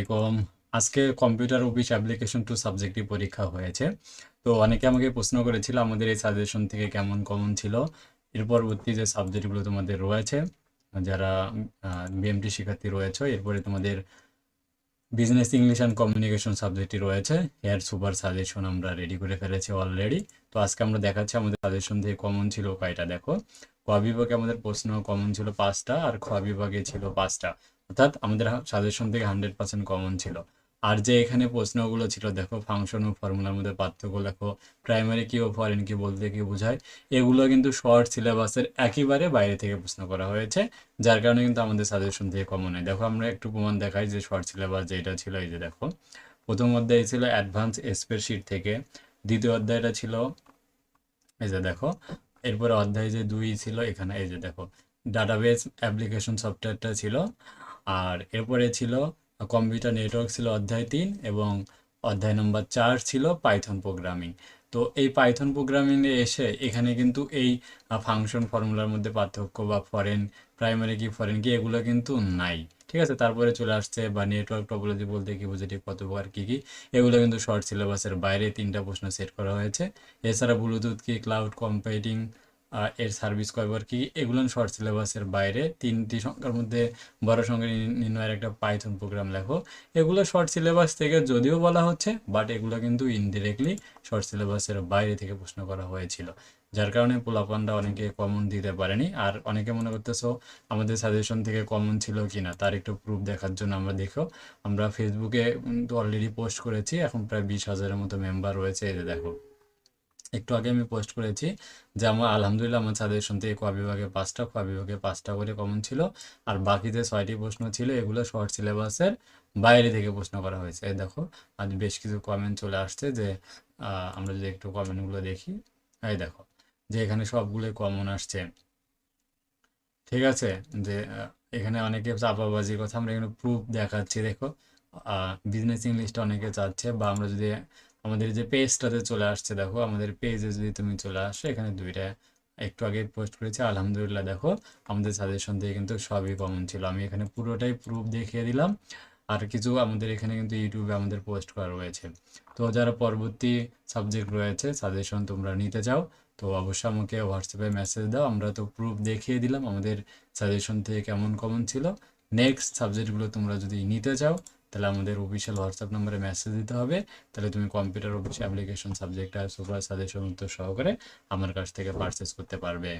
আলাইকুম। আজকে computer office application two subjective পরীক্ষা হয়েছে। তো অনেকে আমাকে প্রশ্ন করেছিল, আমাদের এই সাজেশন থেকে কেমন কমন ছিল? এর পরবর্তী যে সাবজেক্টগুলো তোমাদের রয়েছে, যারা বিএমটি শিক্ষার্থী রয়েছে, এরপরে তোমাদের বিজনেস ইংলিশ অ্যান্ড কমিউনিকেশন সাবজেক্টটি রয়েছে, এর সুপার সাজেশন আমরা রেডি করে ফেলেছি অলরেডি তো আজকে আমরা দেখাচ্ছি আমাদের সাজেশন থেকে কমন ছিল কয়টা, দেখো। বিভাগে আমাদের প্রশ্ন কমন ছিল পাঁচটা আর খ বিভাগে ছিল পাঁচটা। অর্থাৎ আমাদের সাজেশন থেকে হান্ড্রেড পার্সেন্ট কমন ছিল। আর যে এখানে প্রশ্নগুলো ছিল, দেখো ফাংশন ও ফর্মুলার মধ্যে পার্থক্য দেখো প্রাইমারি কি ও ফরেন কি বলতে কি বোঝায়, এগুলো কিন্তু শর্ট সিলেবাসের একেবারে বাইরে থেকে প্রশ্ন করা হয়েছে, যার কারণে কিন্তু আমাদের সাজেশন থেকে কমন হয় দেখো আমরা একটু প্রমাণ দেখাই যে শর্ট সিলেবাস যেটা ছিল, এই যে দেখো। প্রথম অধ্যায় ছিল অ্যাডভান্স স্প্রেডশিট থেকে, দ্বিতীয় অধ্যায়টা ছিল, এই যে দেখো এরপরে অধ্যায় যে দুই ছিল এখানে, এই যে দেখো ডাটাবেস অ্যাপ্লিকেশন সফটওয়্যারটা ছিল, আর এরপরে ছিল কম্পিউটার নেটওয়ার্ক ছিল অধ্যায় তিন এবং অধ্যায় নম্বর চার ছিল পাইথন প্রোগ্রামিং তো এই পাইথন প্রোগ্রামিংয়ে এসে এখানে কিন্তু এই ফাংশন ফর্মুলার মধ্যে পার্থক্য বা ফরেন প্রাইমারি কি ফরেন কি, এগুলো কিন্তু নাই। ঠিক আছে? তারপরে চলে আসছে বা নেটওয়ার্ক টপোলজি বলতে কি বোঝাটি কত প্রকার কী কী? এগুলো কিন্তু শর্ট সিলেবাসের বাইরে তিনটা প্রশ্ন সেট করা হয়েছে। এছাড়া ব্লুটুথ কি ক্লাউড কম্পিউটিং এর সার্ভিস কয়বার কি এগুলো শর্ট সিলেবাসের বাইরে তিনটি সংখ্যার মধ্যে বড় সংখ্যা নির্ণয়ের একটা পাইথন প্রোগ্রাম লেখো। এগুলো শর্ট সিলেবাস থেকে যদিও বলা হচ্ছে বাট এগুলো কিন্তু ইনডিরেক্টলি শর্ট সিলেবাসের বাইরে থেকে প্রশ্ন করা হয়েছিল। যার কারণে পোলাপানরা অনেকে কমন দিতে পারেনি। আর অনেকে মনে করতেছো আমাদের সাজেশন থেকে কমন ছিল কিনা, তার একটু প্রুফ দেখার জন্য আমরা দেখো। আমরা ফেসবুকে কিন্তু অলরেডি পোস্ট করেছি, এখন প্রায় বিশ হাজারের মতো মেম্বার রয়েছে এদের দেখো। একটু আগে আমি পোস্ট করেছি যে আমার, আলহামদুলিল্লাহ আমার সাজেশন থেকে ক বিভাগে পাঁচটা ক বিভাগে পাঁচটা করে কমন ছিল। আর বাকি যে ছয়টি প্রশ্ন ছিল, এগুলো শর্ট সিলেবাসের বাইরে থেকে প্রশ্ন করা হয়েছে, এই দেখো। আজ বেশ কিছু কমেন্ট চলে আসছে যে আমরা যদি একটু কমেন্টগুলো দেখি, এই দেখো। যে এখানে সবগুলোই কমন আসছে। ঠিক আছে? যে এখানে অনেকে চাপাবাজির কথা আমরা এখানে প্রুফ দেখাচ্ছি, দেখো। বিজনেস ইংলিশটা অনেকে চাচ্ছে বা আমরা যদি আমাদের যে পেজটাতে চলে আসছে, দেখো, আমাদের পেজে যদি তুমি চলে আসো, এখানে দুইটা একটু আগে পোস্ট করেছি, আলহামদুলিল্লাহ, দেখো, আমাদের সাজেশন থেকে কিন্তু সবই কমন ছিল। আমি এখানে পুরোটাই প্রুফ দেখিয়ে দিলাম। আর কিছু আমাদের এখানে কিন্তু ইউটিউবে আমাদের পোস্ট করা রয়েছে। তো যারা পরবর্তী সাবজেক্ট রয়েছে সাজেশন তোমরা নিতে চাও তো অবশ্যই আমাকে হোয়াটসঅ্যাপে মেসেজ দাও, আমরা তো প্রুফ দেখিয়ে দিলাম আমাদের সাজেশন থেকে কেমন কমন ছিল। নেক্সট সাবজেক্টগুলো তোমরা যদি নিতে চাও, তাহলে আমাদের অফিসিয়াল হোয়াটসঅ্যাপ নম্বরে মেসেজ দিতে হবে। তাহলে তুমি কম্পিউটার অফিস অ্যাপ্লিকেশন সাবজেক্ট আর সুপার সাজেশন উত্তর সহকারে আমার কাছ থেকে পারচেস করতে পারবে।